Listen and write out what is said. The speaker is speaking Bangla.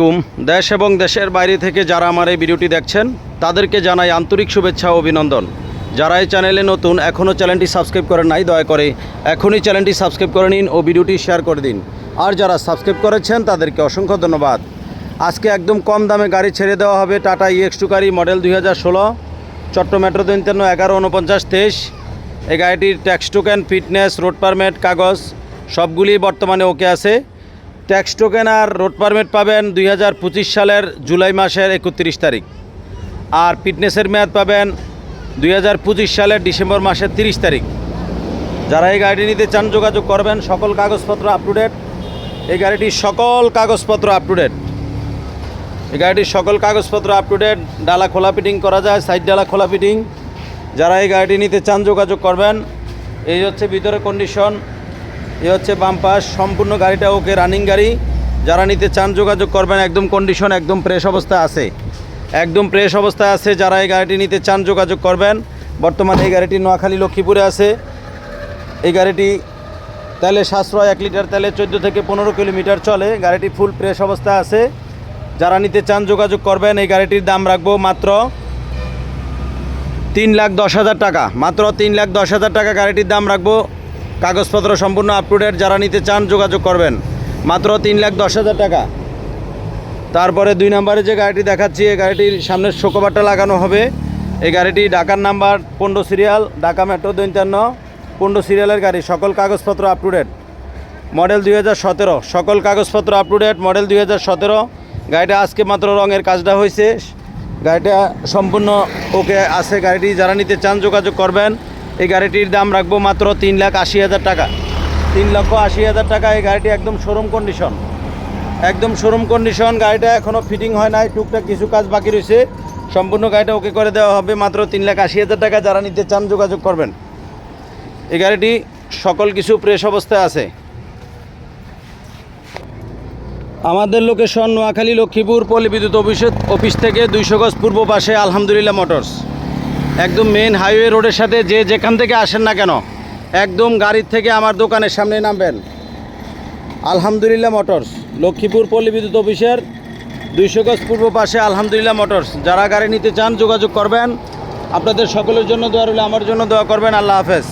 কুম দেশ এবং দেশের বাইরে থেকে যারা আমার এই ভিডিওটি দেখছেন, তাদেরকে জানাই আন্তরিক শুভেচ্ছা ও অভিনন্দন। যারা এই চ্যানেলে নতুন, এখনও চ্যানেলটি সাবস্ক্রাইব করেন নাই, দয়া করে এখনই চ্যানেলটি সাবস্ক্রাইব করে নিন ও ভিডিওটি শেয়ার করে দিন। আর যারা সাবস্ক্রাইব করেছেন, তাদেরকে অসংখ্য ধন্যবাদ। আজকে একদম কম দামে গাড়ি ছেড়ে দেওয়া হবে টাটা ইএক্স টু গাড়ি মডেল দুই হাজার ষোলো চট্ট মেট্রো তিনতান্ন এগারো উনপঞ্চাশ তেইশ। এই গাড়িটির tax token fitness road permit কাগজ, সবগুলি বর্তমানে ওকে আছে। ট্যাক্স টোকেন আর রোড পারমিট পাবেন দুই হাজার পঁচিশ সালের জুলাই মাসের একত্রিশ তারিখ। আর ফিটনেসের মেয়াদ পাবেন দুই হাজার পঁচিশ সালের ডিসেম্বর মাসের তিরিশ তারিখ। যারা এই গাড়িটি নিতে চান, যোগাযোগ করবেন। সকল কাগজপত্র আপ টু ডেট এই গাড়িটির সকল কাগজপত্র আপ টু ডেট এই গাড়িটির সকল কাগজপত্র আপ টু ডেট ডালা খোলা ফিটিং করা যায় সাইড ডালা খোলা ফিটিং যারা এই গাড়িটি নিতে চান, যোগাযোগ করবেন। এই হচ্ছে ভিতরে কন্ডিশন এই হচ্ছে বাম পাশ, সম্পূর্ণ গাড়িটা ওকে রানিং গাড়ি। যারা নিতে চান যোগাযোগ করবেন, একদম কন্ডিশন একদম ফ্রেশ অবস্থায় আছে। একদম ফ্রেশ অবস্থায় আছে, যারা এই গাড়িটি নিতে চান যোগাযোগ করবেন। বর্তমানে এই গাড়িটি নোয়াখালী, লক্ষ্মীপুরে আছে। এই গাড়িটি তেলে সাশ্রয়, এক লিটার তেলে চোদ্দ থেকে পনেরো কিলোমিটার চলে। গাড়িটি ফুল ফ্রেশ অবস্থা আছে। যারা নিতে চান যোগাযোগ করবেন, এই গাড়িটির দাম রাখব মাত্র তিন লাখ দশ হাজার টাকা। মাত্র তিন লাখ দশ হাজার টাকা গাড়িটির দাম রাখব। কাগজপত্র সম্পূর্ণ আপ টু ডেট যারা নিতে চান যোগাযোগ করবেন। মাত্র তিন লাখ দশ হাজার টাকা। তারপরে দুই নম্বরে যে গাড়িটি দেখাচ্ছি, এই গাড়িটির সামনের শোকোবারটা লাগানো হবে। এই গাড়িটি ঢাকার নাম্বার পনেরো সিরিয়াল, ঢাকা মেট্রো দৈন্তান্ন পনেরো সিরিয়ালের গাড়ি, সকল কাগজপত্র আপ টু ডেট মডেল দুই হাজার সতেরো, সকল কাগজপত্র আপ টু ডেট মডেল দুই হাজার সতেরো। গাড়িটা আজকে মাত্র রঙের কাজটা হয়েছে। গাড়িটা সম্পূর্ণ ওকে আছে। গাড়িটি যারা নিতে চান যোগাযোগ করবেন। এই গাড়িটির দাম রাখব মাত্র তিন লাখ আশি হাজার টাকা। তিন লক্ষ আশি হাজার টাকা এই গাড়িটি একদম শোরুম কন্ডিশন একদম শোরুম কন্ডিশন গাড়িটা এখনও ফিটিং হয় নাই, টুকটাক কিছু কাজ বাকি রয়েছে। সম্পূর্ণ গাড়িটা ওকে করে দেওয়া হবে মাত্র তিন লাখ আশি হাজার টাকা। যারা নিতে চান যোগাযোগ করবেন। এই গাড়িটি সকল কিছু প্রেস অবস্থায় আছে। আমাদের লোকেশন নোয়াখালী লক্ষ্মীপুর পল্লী বিদ্যুৎ অফিস অফিস থেকে দুইশো গজ পূর্ব পাশে আলহামদুলিল্লাহ মোটরস। একদম মেন হাইওয়ে রোডের সাথে যে যেখান থেকে আসেন না কেন, একদম গাড়ির থেকে আমার দোকানের সামনে নামবেন। আলহামদুলিল্লাহ মোটরস লক্ষ্মীপুর পল্লী বিদ্যুৎ অফিসের দুইশো গজ পূর্ব পাশে আলহামদুলিল্লাহ মোটরস যারা গাড়ি নিতে চান যোগাযোগ করবেন। আপনাদের সকলের জন্য দোয়া রইল, আমার জন্য দোয়া করবেন। আল্লাহ হাফেজ।